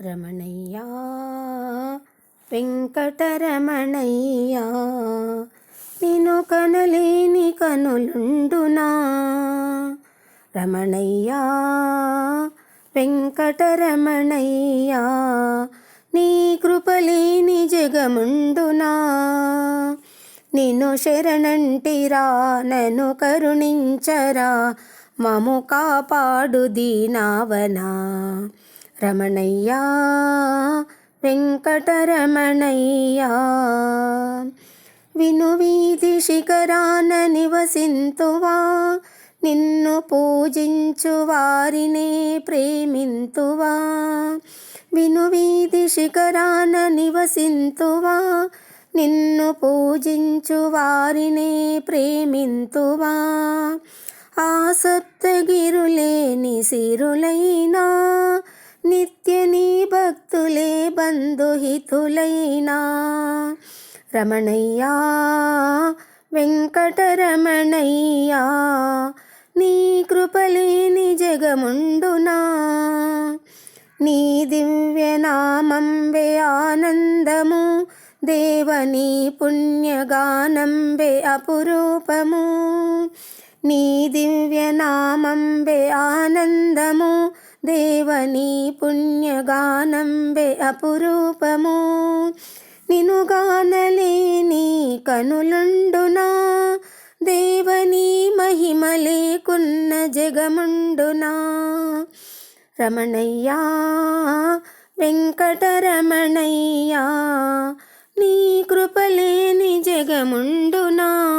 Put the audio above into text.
రమణయ్యా వెంకటరమణయ్యా నేను కనలేని కనులుండునా? రమణయ్యా వెంకటరమణయ్యా నీ కృపలేని జగముండునా? నిన్ను శరణంటిరా నన్ను కరుణించరా మము కాపాడు దీనావనా? రమణయ్యా వెంకటరమణయ్యా. విను వీధి శిఖరాన నివసింతువా నిన్ను పూజించు వారినే ప్రేమింతువా. విను వీధి శిఖరాన నివసింతువా నిన్ను పూజించు వారినే ప్రేమింతువా. ఆసప్తగిరులేని సిరులైనా నిత్య నీ భక్తులే బంధుహితులైనా. రమణయ్యా వెంకటరమణయ్యా నీ కృపలేని జగముండునా. నీ దివ్యనామంబే ఆనందము దేవని పుణ్యగానంబే అపురూపము. నీ దివ్యనామంబే ఆనందము దేవని పుణ్యగానంబే అపురూపము. నిను గానలేని కనులుండునా. దేవని మహిమ లేకున్న జగముండునా. రమణయ్యా వెంకటరమణయ్యా నీ కృపలేని జగముండునా.